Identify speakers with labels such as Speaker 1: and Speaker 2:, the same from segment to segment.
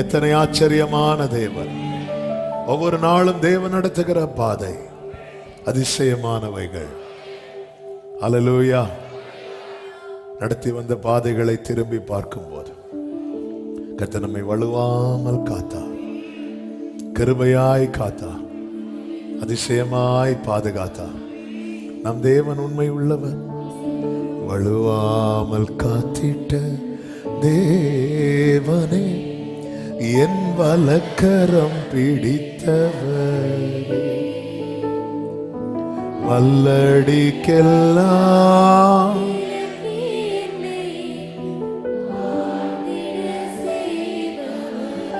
Speaker 1: எத்தனை ஆச்சரியமான தேவன். ஒவ்வொரு நாளும் தேவன் நடத்துகிற பாதை அதிசயமானவைகள். அலலூயா நடத்தி வந்த பாதைகளை திரும்பி பார்க்கும்போது கர்த்தர் நம்மை வலுவாமல் காத்தா கருமையாய் காத்தா அதிசயமாய் பாதுகாத்தா. நம் தேவன் உண்மை உள்ளவர் வலுவாமல் காத்திட்ட தேவனே. என் வலக்கரம் பிடித்தவர். வல்லடிக்கெல்லாம்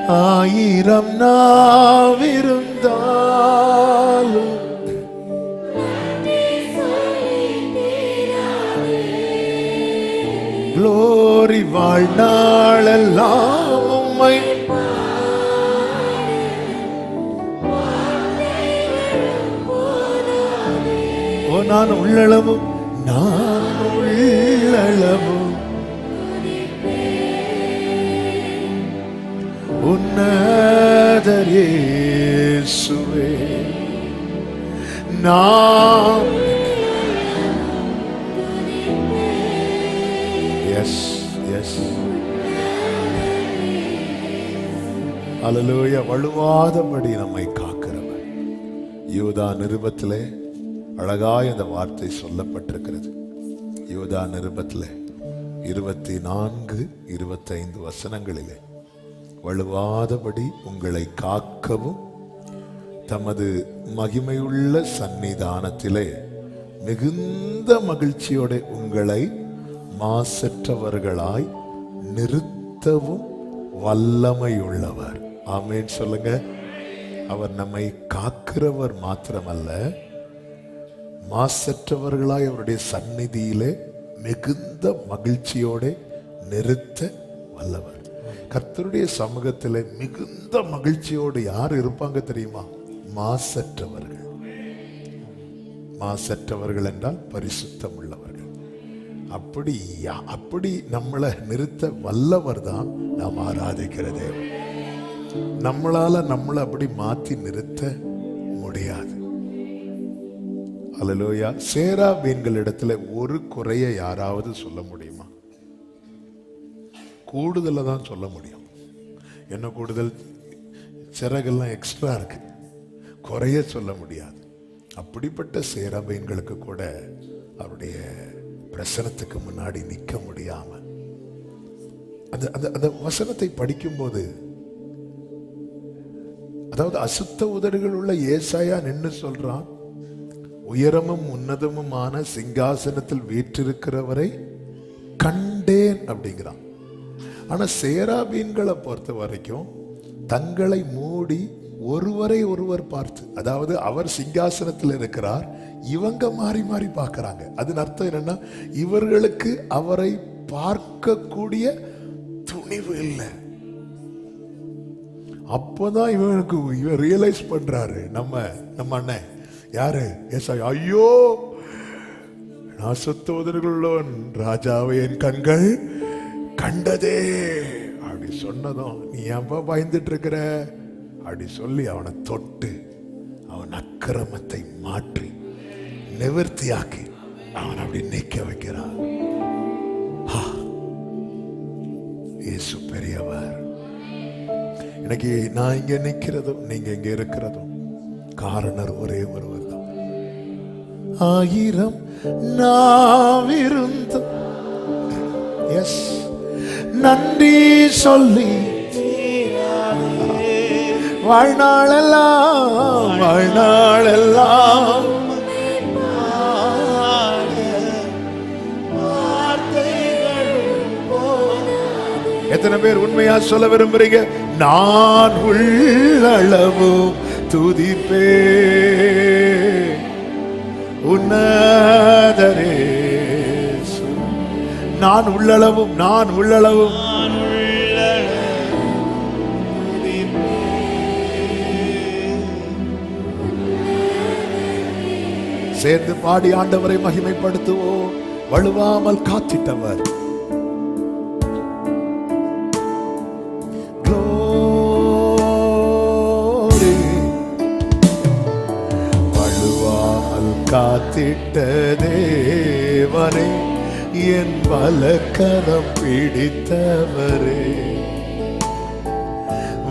Speaker 1: ஆயிரம் நாவிருந்தாலும் குளோரி வாழ்நாளெல்லாம் உம்மை ஓ நான் உள்ளளவும் நான் உள்ளளவும். உன்னதரேசுவே நாம் எஸ் எஸ் அலலூய வலுவாதபடி நம்மை காக்கிறவர் யூதா நிருபத்திலே அழகாய் அந்த வார்த்தை சொல்லப்பட்டிருக்கிறது. யூதா நிருபத்தில் இருபத்தி நான்கு இருபத்தைந்து வசனங்களிலே வலுவாதபடி உங்களை காக்கவும் தமது மகிமையுள்ள சந்நிதானத்திலே மிகுந்த மகிழ்ச்சியோட உங்களை மாசற்றவர்களாய் நிறுத்தவும் வல்லமையுள்ளவர். ஆமேன்னு சொல்லுங்க. அவர் நம்மை காக்கிறவர் மாத்திரமல்ல மாசற்றவர்களாய் அவருடைய சந்நிதியிலே மிகுந்த மகிழ்ச்சியோட நிறுத்த வல்லவர். கர்த்தருடைய சமூகத்தில் மிகுந்த மகிழ்ச்சியோடு யார் இருப்பாங்க தெரியுமா? மாசற்றவர்கள். மாசற்றவர்கள் என்றால் பரிசுத்தம் உள்ளவர்கள் அப்படி யா- அப்படி நம்மளை நிறுத்த வல்லவர் தான் நாம் ஆராதிக்கிறதே நம்மளால நம்மளை அப்படி மாத்தி நிறுத்த முடியாது. அலலோயா சேரா இடத்துல ஒரு குறைய யாராவது சொல்ல முடியுமா? கூடுதலை தான் சொல்ல முடியும். என்ன கூடுதல்? சிறகெல்லாம் எக்ஸ்ட்ரா இருக்கு. குறைய சொல்ல முடியாது. அப்படிப்பட்ட சேரபைன்களுக்கு கூட அவருடைய பிரசனத்துக்கு முன்னாடி நிற்க முடியாம அந்த அந்த அந்த வசனத்தை படிக்கும்போது அதாவது அசுத்த உதடுகள் உள்ள ஏசாயா நின்று சொல்றான் உயரமும் உன்னதமுமான சிங்காசனத்தில் வீற்றிருக்கிறவரை கண்டேன் அப்படிங்கிறான். ஆனா சேராபீன்களை பொறுத்த வரைக்கும் தங்களை மூடி ஒருவரை ஒருவர் பார்த்து அதாவது அவர் சிங்காசனத்தில் இருக்கிறார் இவங்க மாறி மாறி பார்க்கறாங்க. அதன் அர்த்தம் என்னன்னா இவர்களுக்கு அவரை பார்க்கக்கூடிய துணிவு இல்லை. அப்போதான் இவனுக்கு இவன் ரியலைஸ் பண்றாரு. நம்ம நம்ம அண்ணன். யாரு? ஏசாயா. ஐயோ! நான் சுத்தோதர்களுள்ளவன் ராஜாவை என் கண்கள் கண்டதே. அப்படி சொன்னதும் நீ ஏன்பா பயந்துட்டு இருக்கிற அப்படி சொல்லி அவனை தொட்டு அவன் அக்கிரமத்தை மாற்றி நிவர்த்தியாக்கி அவன் அப்படி நிற்க வைக்கிறான். ஆ, இயேசு பெரியவர். இன்னைக்கு நான் இங்கே நிற்கிறதும் நீங்க இங்க இருக்கிறதும் காரணர் ஒரே ஒருவர் தான். ஆயிரம் நாவிருந்தும் எஸ் நன்றி சொல்லி வாழ்நாளெல்லாம் வாழ்நாளெல்லாம் எத்தனை பேர் உண்மையா சொல்ல விரும்புறீங்க? நான் உள்ளளவு துதிப்பே. உன்னதரே நான் உள்ளளவும் நான் உள்ளளவும். சேர்ந்து பாடி ஆண்டவரை மகிமைப்படுத்துவோம். வலுவாமல் காத்திட்டவர். காத்திட்ட தேவனே என் வலக்கரம் பிடித்தவரே.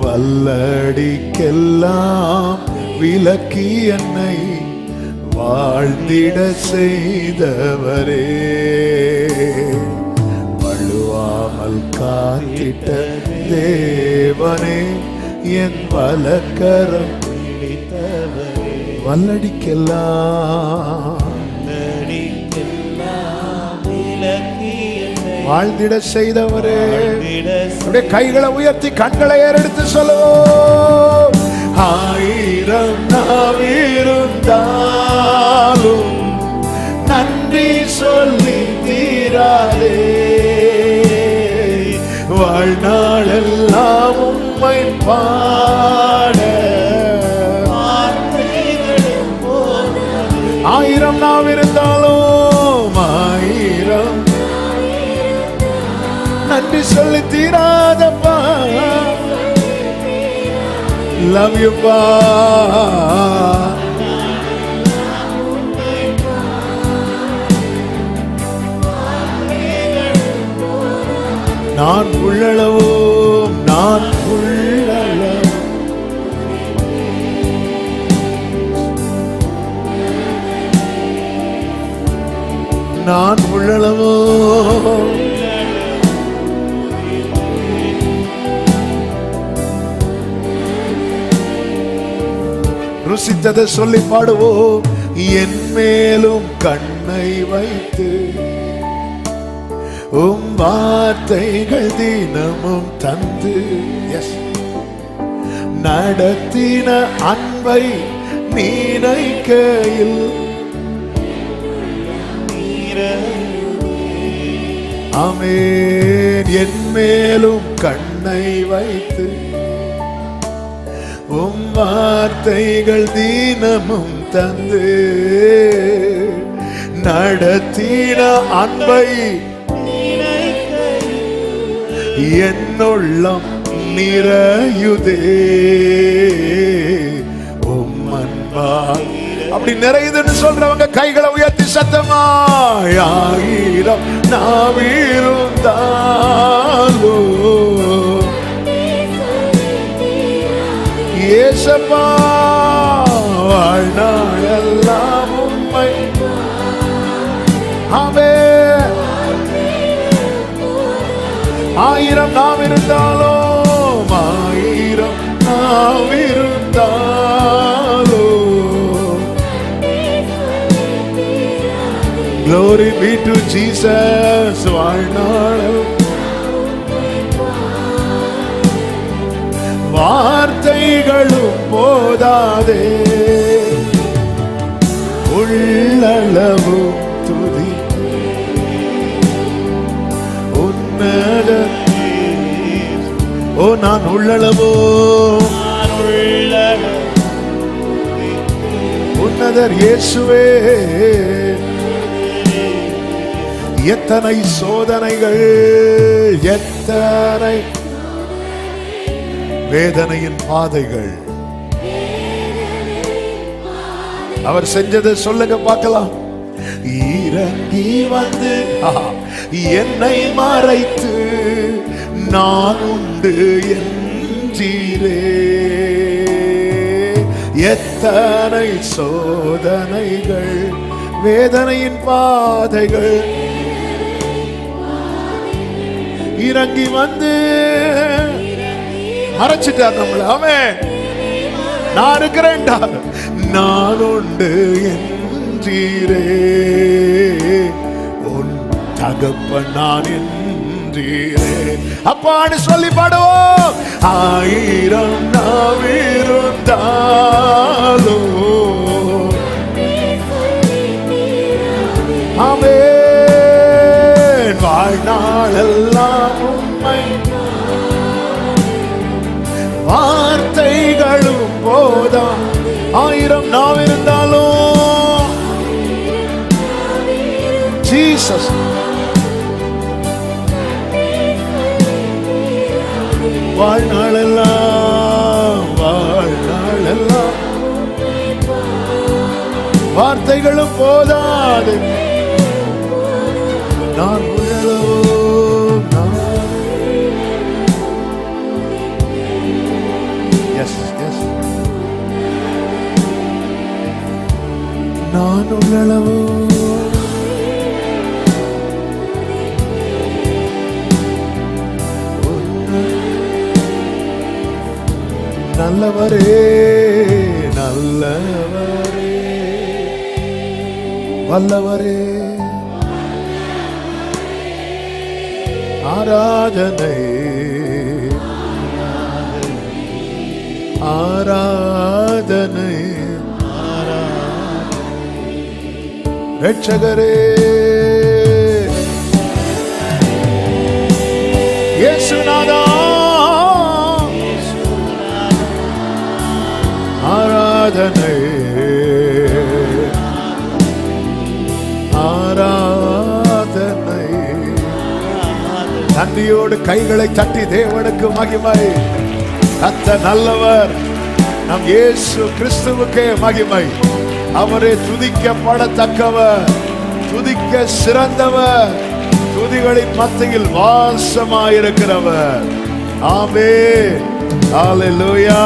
Speaker 1: வல்லடிக்கெல்லாம் விலக்கி என்னை வாழ்ந்திட செய்தவரே. வழுவாமல் காத்திட்ட தேவனே என் வலக்கரம்
Speaker 2: பிடித்தவரே.
Speaker 1: வல்லடிக்கெல்லாம். வாழ்ந்திட செய்தவரே. அப்படியே கைகளை உயர்த்தி கண்களை ஏறெடுத்து சொல்லுவோம். ஆயிரம் நாவிருந்தாலும் நன்றி சொல்லி தீராதே. வாழ்நாளெல்லாம் உம்மை பாட சொல்லி தீராதப்பா. லவ் யூப்பா நான் உள்ளளவோ நான் உள்ளளவோ நான் உள்ளளவோ ருசித்ததை சொல்லி பாடுவோம். என் மேலும் கண்ணை வைத்து உம் வார்த்தைகள் தினமும் தந்து எஸ் நடத்தின அன்பை நீனைக்கையில் ஆமென். என் மேலும் கண்ணை வைத்து உம் வார்த்தைகள் தீனமும் தந்து நடத்தின அன்பை என்னுள்ளம் நிறையுதே. உம் அன்பால். அப்படி நிறையுதுன்னு சொல்றவங்க கைகளை உயர்த்தி சத்தமா நாம் நாவிருந்தாலோ ஏசப்பா வாழ்நாளெல்லாம் உம்மை ஆமே. ஆயிரம் நாம் இருந்தாலும் ஆயிரம் நாம் இருந்தாலும். Glory be to Jesus வார்த்தைகளும் போதாதே. உள்ளளவு துதி உன்னத ஓ நான் உள்ளளவோ?
Speaker 2: நான் உள்ளளவு
Speaker 1: உன்னதர் இயேசுவே. எத்தனை சோதனைகள் எத்தனை வேதனையின் பாதைகள். அவர் செஞ்சதை சொல்லுங்க பார்க்கலாம். இறங்கி வந்து என்னை மறைத்து நான் உண்டு என்றீரே எத்தனை சோதனைகள் வேதனையின் பாதைகள். இறங்கி வந்து மறைச்சிட்டார் நம்மள அவன் நான் இருக்கிறேன்டா நான் உண்டு என்றீரே உன் தகப்பன் நான் என்றீரே. அப்பான்னு சொல்லி பாடுவோம். ஆயிரம் நாவிருந்தாலோ ஆமென். வாழ்நாளெல்லாம் வார்த்தைகளும் போதா ஆயிரம் நாம் இருந்தாலும். ஜீசஸ் வாழ்நாளெல்லாம் வாழ்நாளெல்லாம். வார்த்தைகளும் போதாது. நான் நான் உள்ளளவோ? நல்லவரே நல்லவரே. வல்லவரே. ஆராதனை. ஆராதனை. ரட்சகரே இயேசுநாதா. ஆராதனை. ஆராதனை. நன்றியோடு கைகளை தட்டி தேவனுக்கு மகிமை. கத்த நல்லவர். நம் இயேசு கிறிஸ்துவுக்கே மகிமை. அவரே துதிக்கப்படத்தக்கவர் துதிக்க சிறந்தவர் துதிகளின் மத்தியில் வாசமாயிருக்கிறவர். ஆமே ஹalleluya